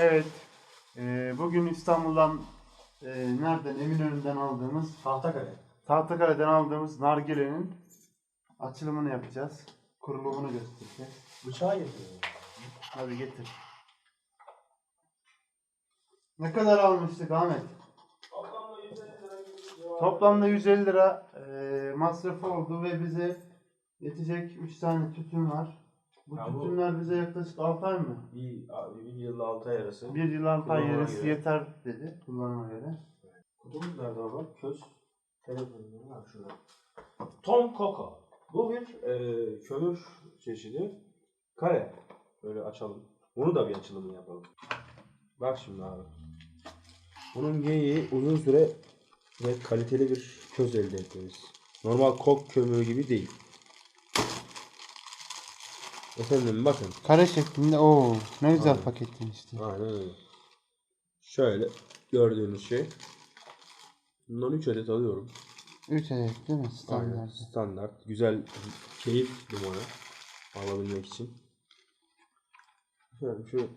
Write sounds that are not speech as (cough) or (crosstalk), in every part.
Evet. Ee, bugün İstanbul'dan e, nereden? Eminönü'nden aldığımız, Tahtakale. Tahtakale'den aldığımız nargilenin açılımını yapacağız. Kurulumunu göstereceğiz. Bıçağı getiriyor. Hadi getir. Ne kadar almıştık Ahmet? Toplamda 150 lira. Toplamda 150 lira e, masrafı oldu ve bize yetecek 3 tane tütün var. Bu Ya bu- tütünler bize yaklaşık 6 ay mı? Bir, bir yılla 6 ay arası. Bir yıl 6 ay Kullanıma yarısı göre. yeter dedi kullanıma göre. Kutumuz nerede baba? Köz. Telefonum var şurada. Tom Coco. Bu bir e, kömür çeşidi. Kare. Böyle açalım. Bunu da bir açılımını yapalım. Bak şimdi abi. Bunun geyiği uzun süre ve kaliteli bir köz elde etmemiz. Normal kok kömürü gibi değil. Efendim bakın. Kare şeklinde o ne güzel Aynen. paketlemişti. Aynen öyle. Şöyle gördüğünüz şey. Bundan 3 adet alıyorum. 3 adet değil mi Aynen. standart? Standart. Güzel keyif numara alabilmek için. Şöyle şu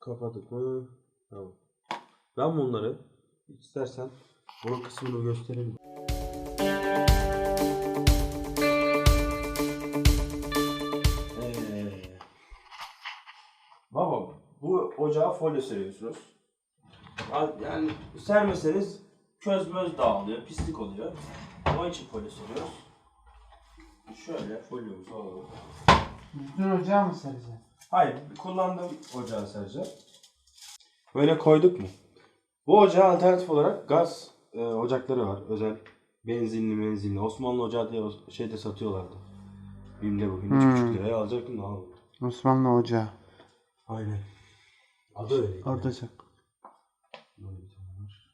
kapadık mı? Tamam. Ben bunları istersen bunun kısmını göstereyim. Folyo seriyorsunuz. Yani sermeseniz köz möz dağılıyor, pislik oluyor. Onun için folyo seriyoruz. Şöyle folyomuzu alalım. Bütün ocağı mı sereceğim? Hayır, kullandığım ocağı sereceğim. Böyle koyduk mu? Bu ocağa alternatif olarak gaz e, ocakları var. Özel benzinli menzinli. Osmanlı ocağı diye şeyde satıyorlardı. Bim'de bugün Hmm. 3,5 liraya alacaktım da almadım. Osmanlı ocağı. Aynen. Adı öyleydi. Ortacak. Böyle bir tane var.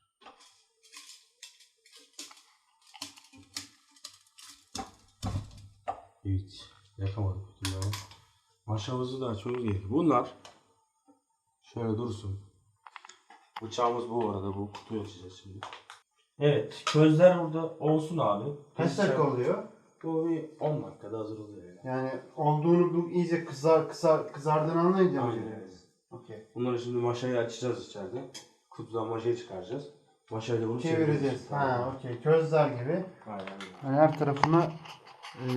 Evet. Yakamadık bütün daha. Maşamızı da açmamız gerekiyor. Bunlar şöyle dursun. Bıçağımız bu arada. Bu kutuyu açacağız şimdi. Evet. Közler burada olsun abi. Kaç dakika oluyor? Bu bir 10 dakikada hazır oluyor. Yani. Yani olduğunu bu iyice kızar kızar kızardığını anlayınca mı? Aynen öyle. Bunları şimdi maşayı açacağız içeride. Kutudan maşayı çıkaracağız. Maşayla bunu Çevireceğiz. Ha, okey. Közler gibi. Aynen. Yani her tarafına eee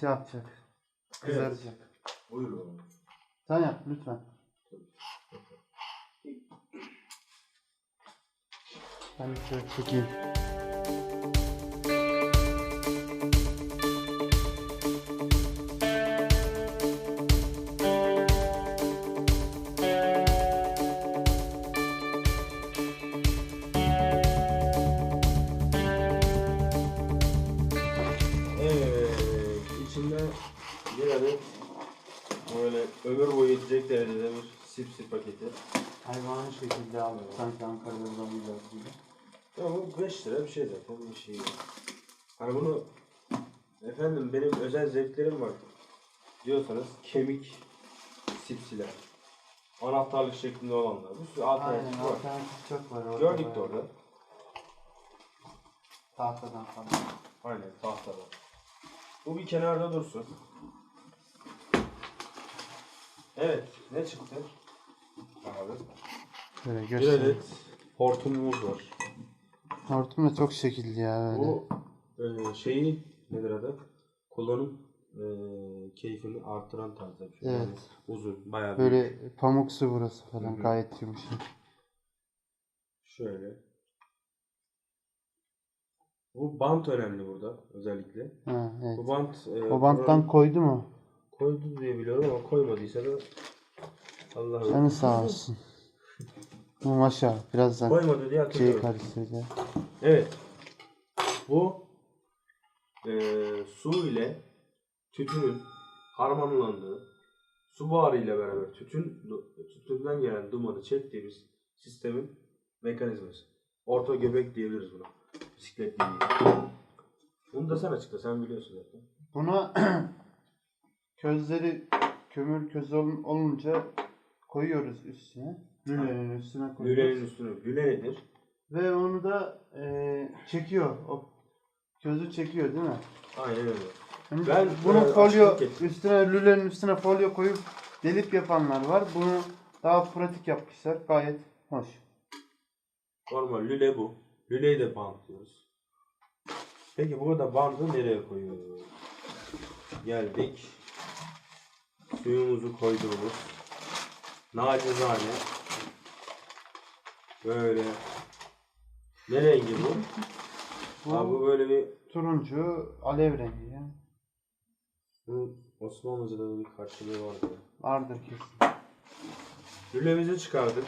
şey yapacak. Kızaracak. Buyur oğlum. Sen yap lütfen. Ben şöyle çekeyim. Bir sipsi paketi. Hayvanı şekilde alıyor. Sanki Ankara'da bulamıyorlar gibi. Ya bu 5 lira bir şey zaten bir şey yok. Hani bunu efendim benim özel zevklerim var diyorsanız kemik sipsiler. Anahtarlık şeklinde olanlar. Bir sürü Aynen alternatif var. alternatif çok var orada. Gördük de bayağı. orada. Tahtadan falan. Aynen tahtada. Bu bir kenarda dursun. Evet ne çıktı? Abi. Şöyle Bir göster. adet hortumumuz var. Hortum da çok şekilli ya öyle. Bu e, şeyi nedir adı? Kullanım e, keyfini artıran tarzda bir şey. Yani Evet. uzun, bayağı Böyle büyük. pamuksu burası falan Hı hı. gayet yumuşak. Şöyle. Bu bant önemli burada özellikle. Ha, evet. Bu bant e, O banttan buranın- koydu mu? koydu diye biliyorum ama koymadıysa da Allah Canı sağ olsun. Bu maşa birazdan Koymadı diye şeyi hatırlıyorum. karıştıracağım. Evet. Bu e, su ile tütünün harmanlandığı su buharı ile beraber tütün tütünden gelen dumanı çektiğimiz sistemin mekanizması. Orta göbek diyebiliriz buna. Bisiklet değil. Bunu da sen açıkla. Sen biliyorsun zaten. Buna (clears throat) közleri kömür közü ol- olunca koyuyoruz üstüne. Lülenin üstüne koyuyoruz. Lülenin üstünü. Lüle nedir? Ve onu da eee, çekiyor. O közü çekiyor değil mi? Aynen öyle. Yani Ben, bunu e, folyo üstüne lülenin üstüne folyo koyup delip yapanlar var. Bunu daha pratik yapmışlar. Gayet hoş. Normal lüle bu. Lüleyi de bantlıyoruz. Peki burada bandı nereye koyuyoruz? Geldik. Suyumuzu koyduğumuz nacizane böyle ne rengi bu? Bu Abi bu böyle bir turuncu alev rengi ya. bu Osmanlıca'da da bir karşılığı vardı. Vardır kesin. Lülemizi çıkardık.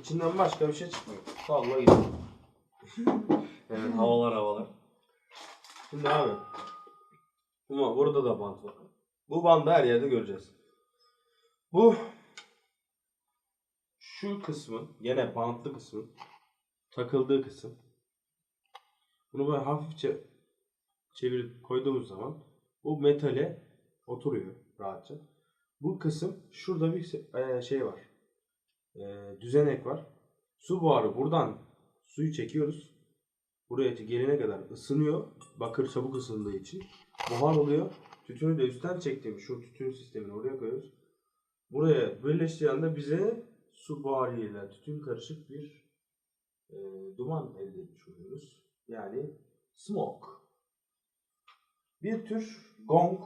İçinden başka bir şey çıkmıyor. Salla gidiyor. (laughs) evet havalar havalar. Şimdi abi. Ama burada da bant var. Bu bandı her yerde göreceğiz. Bu şu kısmın gene bantlı kısmın takıldığı kısım. Bunu böyle hafifçe çevirip koyduğumuz zaman bu metale oturuyor rahatça. Bu kısım şurada bir e, şey var. E, düzenek var. Su buharı buradan suyu çekiyoruz. Buraya gelene kadar ısınıyor. Bakır çabuk ısındığı için. Buhar oluyor. Tütünü de üstten çektiğimiz şu tütün sistemini oraya koyuyoruz. Buraya birleştiği anda bize su buharıyla tütün karışık bir e, duman elde etmiş oluyoruz. Yani smoke. Bir tür gong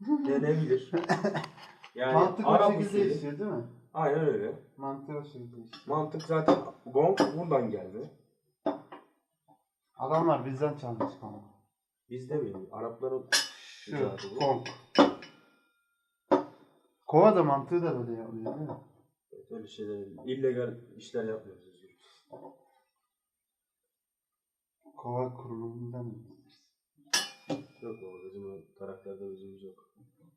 (laughs) denebilir. Yani Mantık o Arap şekilde usulü. işliyor değil mi? Aynen öyle. Mantık o şekilde işliyor. Mantık zaten gong buradan geldi. Adamlar bizden çalmış ama. Biz demeyelim. Arapların Şu icadı bu. kong. Kova da mantığı da böyle oluyor değil mi? Evet, öyle şeyler, illegal işler yapmıyoruz. biz. Kova kurulumundan. Yok o bizim o karakterde bizimiz yok.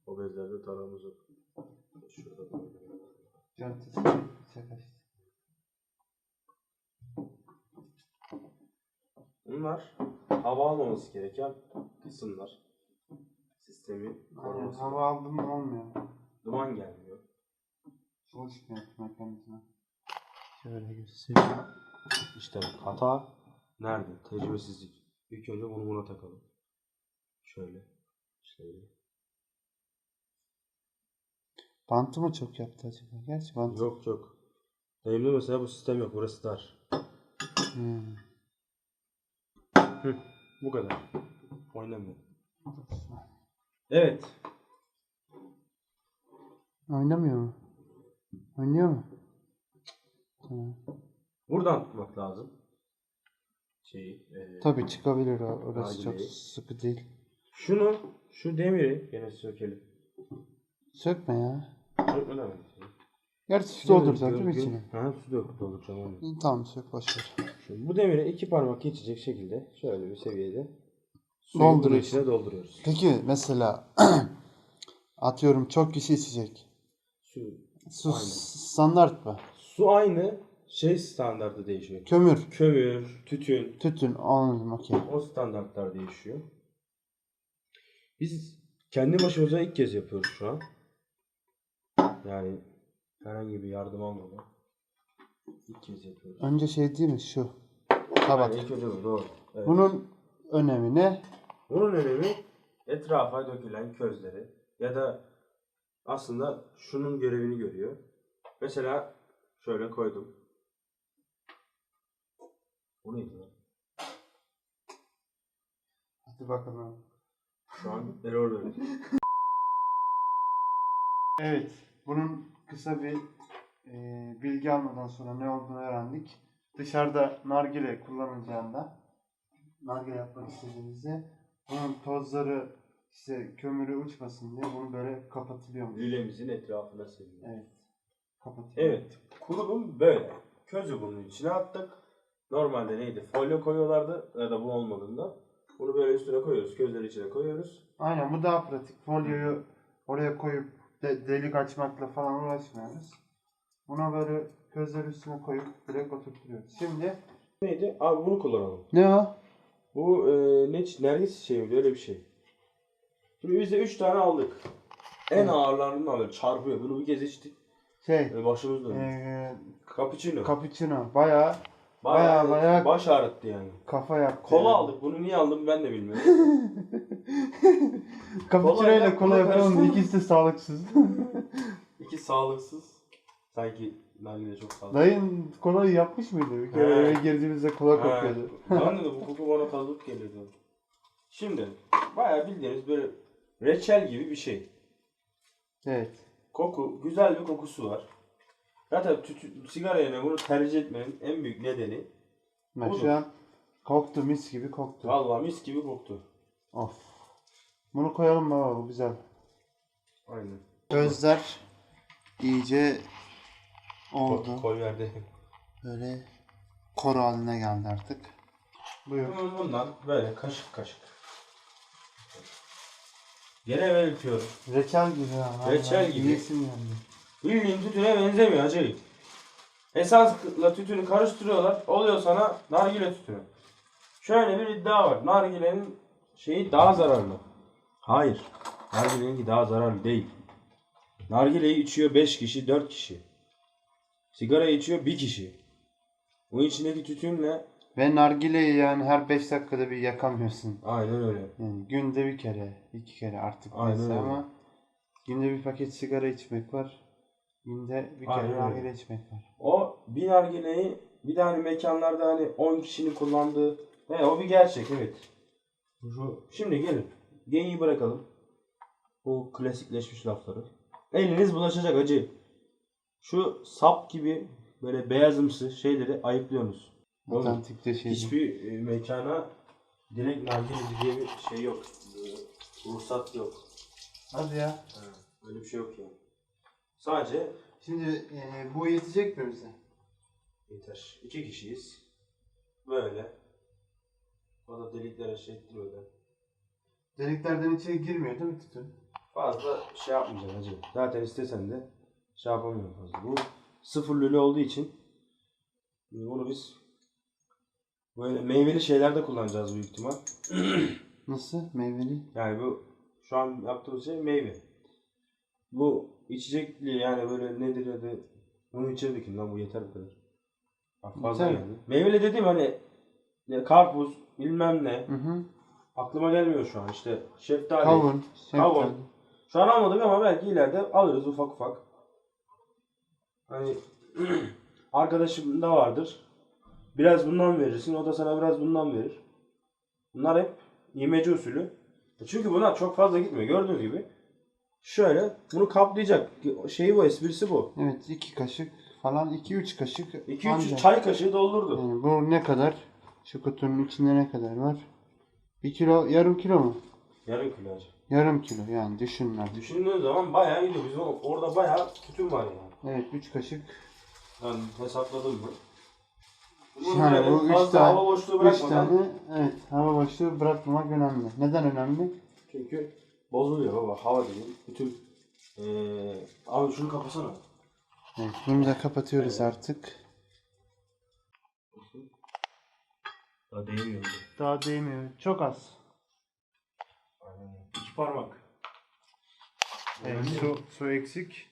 O bezlerde tarağımız yok. Şurada böyle. Caddesi çakaştı. Bunlar hava almaması gereken kısımlar. Sistemi Aynen koruması. hava aldım mı olmuyor. Duman gelmiyor. Çalışmıyor mekanizma. Şöyle göstereyim. İşte bak, hata nerede? Tecrübesizlik. İlk önce bunu buna takalım. Şöyle. Şöyle. Bantı mı çok yaptı acaba? Gerçi bantı. Yok yok. Benim mesela bu sistem yok. Burası dar. Hmm. Hı, bu kadar. Oynamıyor. Evet. Oynamıyor mu? Oynuyor mu? Tamam. Buradan tutmak lazım. Şeyi. e, Tabii çıkabilir o. Orası çok değil. sıkı değil. Şunu, şu demiri gene sökelim. Sökme ya. Sökme demek. Gerçi su dolduracak değil mi içine? Ha su dök- dolduracağım onu. İyi, Tamam sök boş ver. Şimdi bu demiri iki parmak geçecek şekilde şöyle bir seviyede suyu bunun Dolduruyorsun. içine dolduruyoruz. Peki mesela (clears throat) atıyorum çok kişi içecek. Su, Su Aynen. standart mı? su aynı şey standartı değişiyor. Kömür, Kömür, tütün tütün, anladım okey. o standartlar değişiyor. Biz kendi başımıza ilk kez yapıyoruz şu an. Yani herhangi bir yardım almadan ilk kez yapıyoruz. Önce şey değil mi şu? Tabak. Yani ilk önce bu doğru. Evet. Bunun önemi ne? Bunun önemi etrafa dökülen közleri ya da aslında şunun görevini görüyor. Mesela şöyle koydum. Bu neydi lan? Hadi bakalım. Şu an error verdi. (laughs) Evet, bunun kısa bir e, bilgi almadan sonra ne olduğunu öğrendik. Dışarıda nargile kullanılacağında, nargile yapmak istediğinizde bunun tozları işte kömürü uçmasın diye bunu böyle kapatılıyormuş. Lülemizin etrafına seriyor. Evet, kapatılıyor. Evet. Kurulum böyle. Közü bunun içine attık. Normalde neydi? Folyo koyuyorlardı ya da bu olmadığında. Bunu böyle üstüne koyuyoruz. Közleri içine koyuyoruz. Aynen bu daha pratik. Folyoyu oraya koyup de- delik açmakla falan uğraşmıyoruz. Buna böyle közleri üstüne koyup direkt oturtuyoruz. Şimdi Neydi? Abi bunu kullanalım. ne o? Bu e, ne nergis çiçeği miydi? Öyle bir şey. Şimdi biz de 3 tane aldık. En Evet. ağırlarını alıyor. Çarpıyor. Bunu bir kez içtik. Şey, E, başımız döndü. eee Cappuccino. cappuccino. Bayağı Bayağı, bayağı- bayağı- baş ağrıttı yani. kafa yaptı. Kola yani. aldık. Bunu niye aldım ben de bilmiyorum. (laughs) Cappuccino ile kola yapalım. İkisi de sağlıksız. (laughs) İki sağlıksız Sanki nargile çok fazla. Dayın kolayı yapmış mıydı? Bir kere eve girdiğimizde kola kokuyordu. Ben de bu koku bana tanıdık geliyordu. Şimdi bayağı bildiğiniz böyle reçel gibi bir şey. Evet. Koku, güzel bir kokusu var. Zaten tütü, sigara yerine bunu tercih etmenin en büyük nedeni Bak Olur. şu an koktu mis gibi koktu. vallahi mis gibi koktu. Of. Bunu koyalım baba bu güzel. Aynen. Gözler iyice oldu. Koy, verdi. Böyle koru haline geldi artık. Buyur. Bundan böyle kaşık kaşık. Gene belirtiyorum. Reçel gibi ha. Reçel gibi. Yiyesim geldi. Bildiğin tütüne benzemiyor acayip. Esasla tütünü karıştırıyorlar. Oluyor sana nargile tütünü. Şöyle bir iddia var. Nargilenin şeyi daha zararlı. Hayır. Nargileninki daha zararlı değil. Nargileyi içiyor 5 kişi, 4 kişi. Sigara içiyor 1 kişi. Bunun içindeki tütünle Ve nargileyi yani her 5 dakikada bir yakamıyorsun. aynen öyle. Yani günde bir kere, iki kere artık Aynen neyse öyle. ama günde bir paket sigara içmek var. Günde bir Aynen kere öyle. nargile içmek var. O bir nargileyi bir de hani mekanlarda hani 10 kişinin kullandığı he, o bir gerçek evet. Şu, şimdi gelin. Geyiği bırakalım. Bu klasikleşmiş lafları. Eliniz bulaşacak acı. Şu sap gibi böyle beyazımsı şeyleri ayıplıyorsunuz. Otantikte şey. Hiçbir e, mekana direkt nargileci diye bir şey yok. E, Ruhsat yok. Hadi ya. Ha, Öyle bir şey yok yani. Sadece Şimdi e, bu yetecek mi bize? Yeter. İki kişiyiz. Böyle. O da deliklere şey ettiriyor da. Deliklerden içeri girmiyor değil mi tütün? Fazla şey yapmayacaksın hacı. Zaten istesen de şey yapamıyorum fazla. Bu sıfır lülü olduğu için bunu biz böyle meyveli şeylerde kullanacağız büyük ihtimal. (clears throat) Nasıl? Meyveli? Yani bu şu an yaptığımız şey meyve. Bu içecekli yani böyle nedir adı bunu içirdik lan bu yeter bu kadar. Bak fazla Yeter. geldi. Meyveli dediğim hani ya karpuz bilmem ne Hı hı. aklıma gelmiyor şu an işte şeftali. Kavun. Kavun. şeftali. Şu an almadık ama belki ileride alırız ufak ufak. Hani (clears throat) arkadaşım da vardır. Biraz bundan verirsin, o da sana biraz bundan verir. Bunlar hep yemeci usulü. E Çünkü bunlar çok fazla gitmiyor. Gördüğünüz gibi. Şöyle bunu kaplayacak. Şeyi bu, esprisi bu. Evet iki kaşık falan. 2-3 kaşık. 2-3 anca. çay kaşığı doldurdu. Yani bu ne kadar? Şu kutunun içinde ne kadar var? 1 kilo, yarım kilo mu? Yarım kilo acı. Yarım kilo yani düşünün artık. Düşündüğün zaman bayağı gidiyor. Bizim orada bayağı tütün var yani. Evet 3 kaşık. Ben hesapladım mı? Yani bu üç tane- hava boşluğu 3 bırakmadan tane evet hava boşluğu bırakmamak önemli. Neden önemli? Çünkü bozuluyor baba hava dediğin. Bütün eee abi şunu kapasana. Evet bunu da kapatıyoruz artık. Daha değmiyor. Daha değmiyor. Çok az. Aynen. İki parmak. Evet, su, su eksik.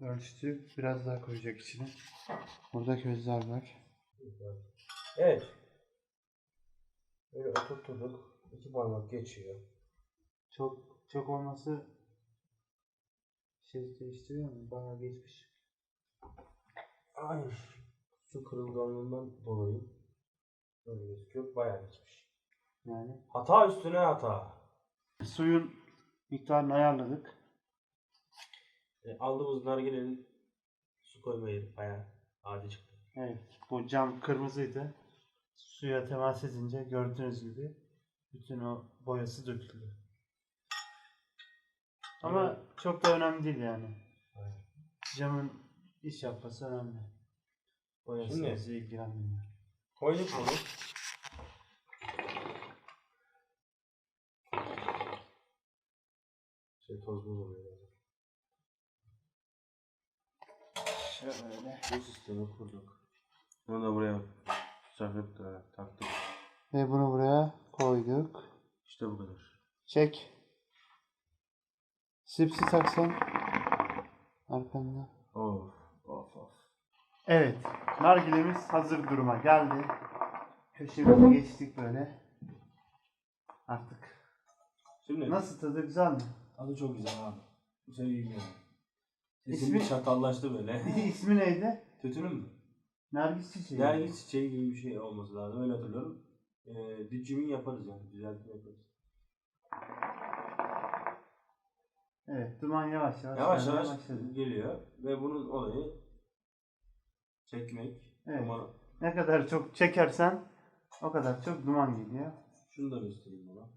Ölçtü. Biraz daha koyacak içine. Burada gözler var. Evet. Böyle oturtturduk. İki parmak geçiyor. Çok çok olması şey değiştiriyor mu? Bayağı geçmiş. Ay. Su kırılganlığından dolayı böyle gözüküyor. Bayağı geçmiş. Yani Hata üstüne hata. suyun miktarını ayarladık. E, aldığımız nargilenin su koyma yeri bayağı adi çıktı. Evet. Bu cam kırmızıydı. Suya temas edince gördüğünüz gibi bütün o boyası döküldü. Ama çok da önemli değil yani. Aynen. Camın iş yapması önemli. Boyası Şimdi- bizi ilgilenmiyor. Koyduk bunu. Şey toz buz oluyor. Şöyle. Bu sistemi kurduk. Bunu da buraya da taktık. Ve bunu buraya koyduk. İşte bu kadar. Çek. Sipsi taksan. Arkanda. Of of of. Evet. Nargilemiz hazır duruma geldi. Köşemize geçtik böyle. Artık. Şimdi Nasıl tadı güzel mi? Adı çok güzel abi. Bu sefer iyi gidiyor. İsim İsmi- çatallaştı böyle. (laughs) İsmi neydi? Tütünün mü? Nergis çiçeği. Nergis çiçeği gibi bir şey olması lazım. Öyle hatırlıyorum. Ee, dicimi yaparız yani. Düzeltme yaparız. Evet duman yavaş yavaş, Yavaş yavaş başladı. geliyor. Ve bunun olayı çekmek. Evet. Ama Ne kadar çok çekersen o kadar çok duman geliyor. şunu da göstereyim bana.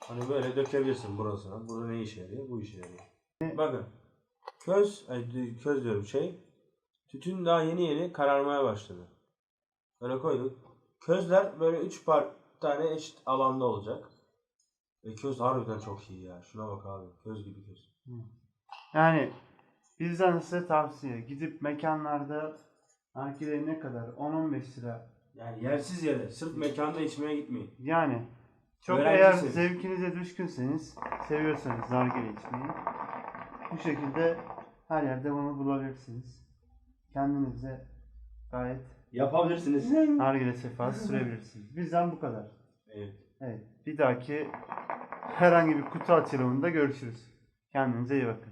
Hani böyle dökebilirsin burasına. Burada ne işe yarıyor? Bu işe yarıyor. Bakın. Köz, ay, köz diyorum şey. Tütün daha yeni yeni kararmaya başladı. Böyle koyduk. Közler böyle üç par tane eşit alanda olacak. Ve köz harbiden çok iyi ya. Şuna bak abi. Köz gibi köz. Yani bizden size tavsiye gidip mekanlarda nargile ne kadar 10-15 lira Yani yersiz yere. Sırf mekanda içmeye gitmeyin. yani çok Öğrencisiniz. eğer zevkinize düşkünseniz seviyorsanız nargile içmeyi bu şekilde her yerde bunu bulabilirsiniz. Kendinize gayet Yapabilirsiniz. nargile sefası sürebilirsiniz. Bizden bu kadar. evet. Evet bir dahaki herhangi bir kutu açılımında görüşürüz. Kendinize iyi bakın.